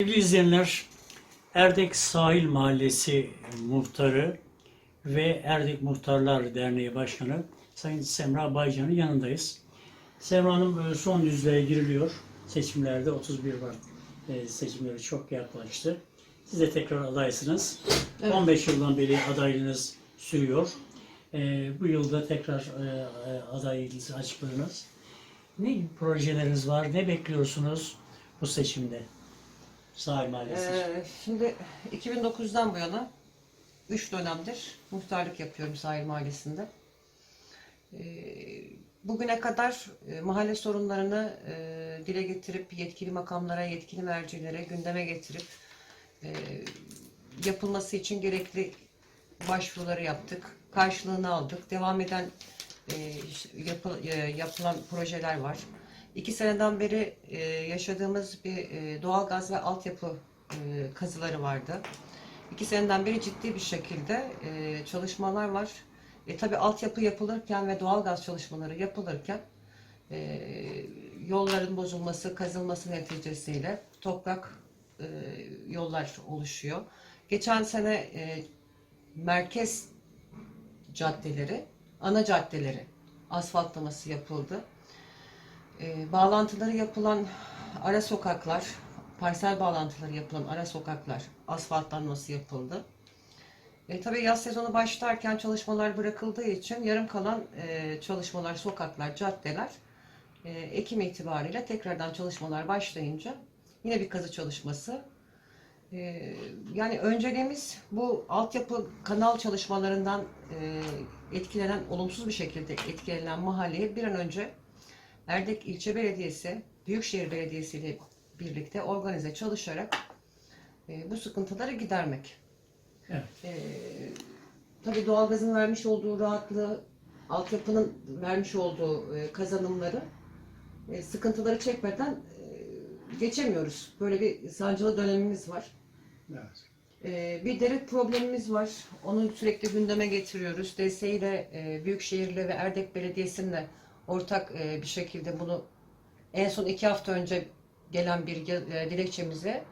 Sevgili izleyenler, Erdek Sahil Mahallesi Muhtarı ve Erdek Muhtarlar Derneği Başkanı Sayın Semra Baycan'ın yanındayız. Semra Hanım e, son yüzlüğe giriliyor. Seçimlerde 31 Mart e, seçimleri çok yaklaştı. Siz de tekrar adaysınız. Evet. 15 yıldan beri adaylığınız sürüyor. E, bu yılda tekrar adaylığınızı açıkladınız. Ne projeleriniz var? Ne bekliyorsunuz bu seçimde? Sahil Mahallesi. Ee, şimdi 2009'dan bu yana 3 dönemdir muhtarlık yapıyorum Sahil Mahallesi'nde. Ee, bugüne kadar e, mahalle sorunlarını e, dile getirip yetkili makamlara, yetkili mercilere gündeme getirip e, yapılması için gerekli başvuruları yaptık. Karşılığını aldık. Devam eden e, yapı- e, yapılan projeler var. İki seneden beri e, yaşadığımız bir e, doğalgaz ve altyapı e, kazıları vardı. İki seneden beri ciddi bir şekilde e, çalışmalar var. E, tabii altyapı yapılırken ve doğalgaz çalışmaları yapılırken e, yolların bozulması, kazılması neticesiyle toprak e, yollar oluşuyor. Geçen sene e, merkez caddeleri, ana caddeleri asfaltlaması yapıldı. E, bağlantıları yapılan ara sokaklar, parsel bağlantıları yapılan ara sokaklar asfaltlanması yapıldı. E, tabii yaz sezonu başlarken çalışmalar bırakıldığı için yarım kalan e, çalışmalar, sokaklar, caddeler e, Ekim itibariyle tekrardan çalışmalar başlayınca yine bir kazı çalışması. E, yani önceliğimiz bu altyapı kanal çalışmalarından e, etkilenen, olumsuz bir şekilde etkilenen mahalleyi bir an önce Erdek İlçe Belediyesi, Büyükşehir Belediyesi ile birlikte organize çalışarak e, bu sıkıntıları gidermek. Evet. E, tabii doğalgazın vermiş olduğu rahatlığı, altyapının vermiş olduğu e, kazanımları e, sıkıntıları çekmeden e, geçemiyoruz. Böyle bir sancılı dönemimiz var. Evet. Ee, bir deri problemimiz var. Onu sürekli gündeme getiriyoruz. DSİ ile e, Büyükşehir'le ve Erdek Belediyesi'nle ortak e, bir şekilde bunu en son iki hafta önce gelen bir e, dilekçemize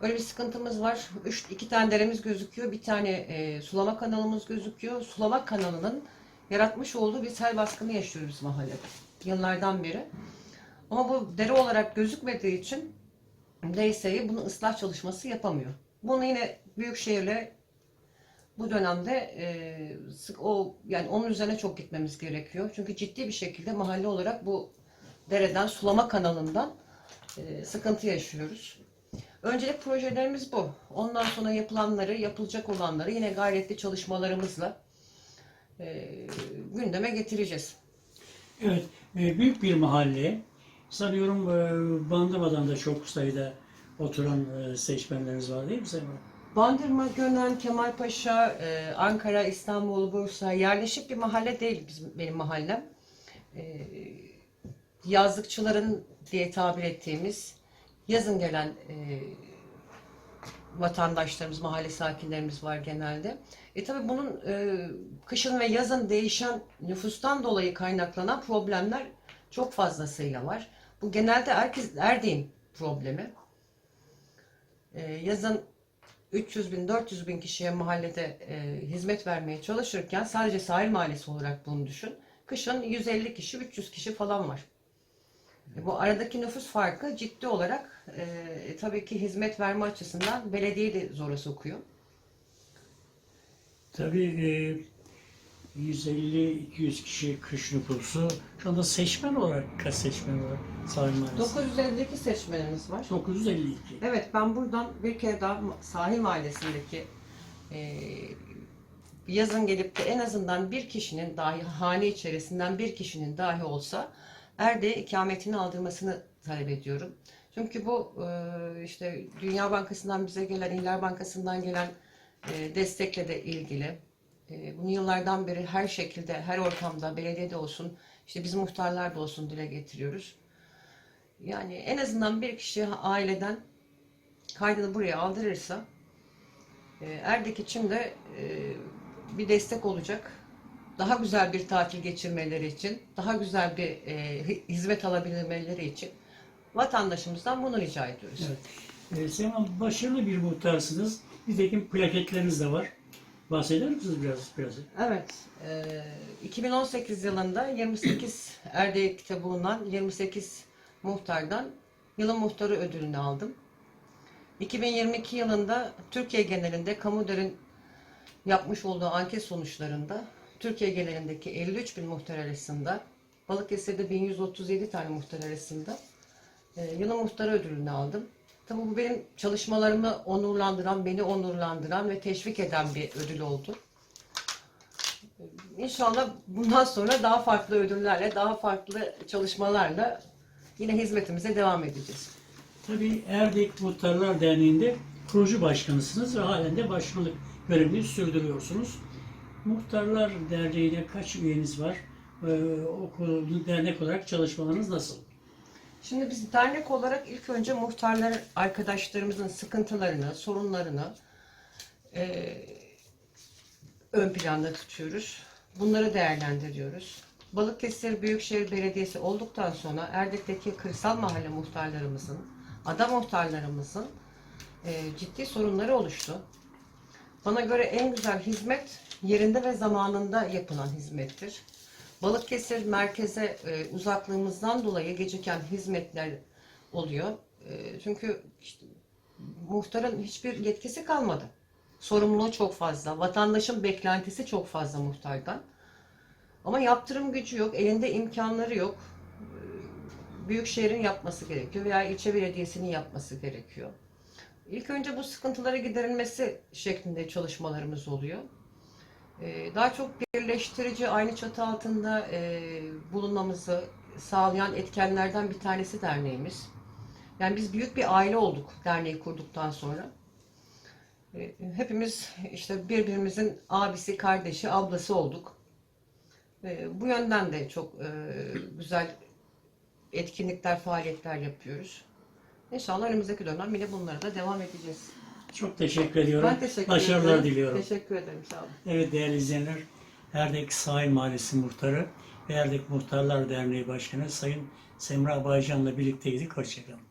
öyle bir sıkıntımız var. Üç, iki tane deremiz gözüküyor. Bir tane e, sulama kanalımız gözüküyor. Sulama kanalının yaratmış olduğu bir sel baskını yaşıyoruz mahallede. Yıllardan beri. Ama bu dere olarak gözükmediği için DSİ bunu ıslah çalışması yapamıyor. Bunu yine Büyükşehir'le bu dönemde e, sık o yani onun üzerine çok gitmemiz gerekiyor. Çünkü ciddi bir şekilde mahalle olarak bu dereden sulama kanalından e, sıkıntı yaşıyoruz. Öncelik projelerimiz bu. Ondan sonra yapılanları, yapılacak olanları yine gayretli çalışmalarımızla e, gündeme getireceğiz. Evet, e, büyük bir mahalle. Sanıyorum e, Bandırma'dan da çok sayıda oturan e, seçmenleriniz var değil mi Semra? Bandırma, Gönen, Kemalpaşa, e, Ankara, İstanbul, Bursa yerleşik bir mahalle değil bizim benim mahallem. E, yazlıkçıların diye tabir ettiğimiz yazın gelen e, vatandaşlarımız, mahalle sakinlerimiz var genelde. E tabi bunun e, kışın ve yazın değişen nüfustan dolayı kaynaklanan problemler çok fazlasıyla var. Bu genelde herkes Erdek'in problemi. E, yazın 300 bin, 400 bin kişiye mahallede e, hizmet vermeye çalışırken sadece sahil mahallesi olarak bunu düşün. Kışın 150 kişi, 300 kişi falan var. E, bu aradaki nüfus farkı ciddi olarak e, tabii ki hizmet verme açısından belediyeyi de zora sokuyor. Tabii e, 150-200 kişi kış nüfusu. Şu anda seçmen olarak kaç seçmen var Sahil Mahallesi? 952 seçmenimiz var. 952. Evet ben buradan bir kere daha sahil mahallesindeki e, yazın gelip de en azından bir kişinin dahi hane içerisinden bir kişinin dahi olsa Erdek'e ikametini aldırmasını talep ediyorum. Çünkü bu e, işte Dünya Bankası'ndan bize gelen, İller Bankası'ndan gelen e, destekle de ilgili. E, bunu yıllardan beri her şekilde, her ortamda, belediyede olsun, işte biz muhtarlar da olsun dile getiriyoruz. Yani en azından bir kişi aileden kaydını buraya aldırırsa e, Erdek için de e, bir destek olacak. Daha güzel bir tatil geçirmeleri için, daha güzel bir e, hi- hizmet alabilmeleri için vatandaşımızdan bunu rica ediyoruz. Evet. E, Semra Hanım, başarılı bir muhtarsınız. Nitekim plaketleriniz de var. Bahseder misiniz biraz? biraz? Evet, e, 2018 yılında 28 Erdek'te bulunan 28 muhtardan yılın muhtarı ödülünü aldım. 2022 yılında Türkiye genelinde Kamuder'in yapmış olduğu anket sonuçlarında Türkiye genelindeki 53 bin muhtar arasında Balıkesir'de 1137 tane muhtar arasında e, yılın muhtarı ödülünü aldım. Tabii bu benim çalışmalarımı onurlandıran, beni onurlandıran ve teşvik eden bir ödül oldu. İnşallah bundan sonra daha farklı ödüllerle, daha farklı çalışmalarla yine hizmetimize devam edeceğiz. Tabii Erdek Muhtarlar Derneği'nde kurucu başkanısınız ve halen de başkanlık görevini sürdürüyorsunuz. Muhtarlar Derneği'nde kaç üyeniz var? Ee, okul, dernek olarak çalışmalarınız nasıl? Şimdi biz dernek olarak ilk önce muhtarlar arkadaşlarımızın sıkıntılarını, sorunlarını eee, ön planda tutuyoruz. Bunları değerlendiriyoruz. Balıkesir Büyükşehir Belediyesi olduktan sonra Erdek'teki kırsal mahalle muhtarlarımızın, ada muhtarlarımızın eee, ciddi sorunları oluştu. Bana göre en güzel hizmet yerinde ve zamanında yapılan hizmettir. Balıkesir merkeze e, uzaklığımızdan dolayı geciken hizmetler oluyor. E, çünkü işte, muhtarın hiçbir yetkisi kalmadı. Sorumluluğu çok fazla. Vatandaşın beklentisi çok fazla muhtardan. Ama yaptırım gücü yok, elinde imkanları yok. E, Büyükşehir'in yapması gerekiyor veya ilçe belediyesinin yapması gerekiyor. İlk önce bu sıkıntılara giderilmesi şeklinde çalışmalarımız oluyor. Ee, Daha çok birleştirici, aynı çatı altında e, bulunmamızı sağlayan etkenlerden bir tanesi derneğimiz. Yani biz büyük bir aile olduk derneği kurduktan sonra. Ee, Hepimiz işte birbirimizin abisi, kardeşi, ablası olduk. Ee, Bu yönden de çok e, güzel etkinlikler, faaliyetler yapıyoruz. İnşallah önümüzdeki dönem yine bunlara da devam edeceğiz. Çok teşekkür ediyorum. Ben teşekkür Başarılar ederim. diliyorum. Teşekkür ederim. Sağ olun. Evet değerli izleyenler, Erdek Sahil Mahallesi Muhtarı ve Erdek Muhtarlar Derneği Başkanı Sayın Semra Baycan'la birlikteydik. Hoşçakalın.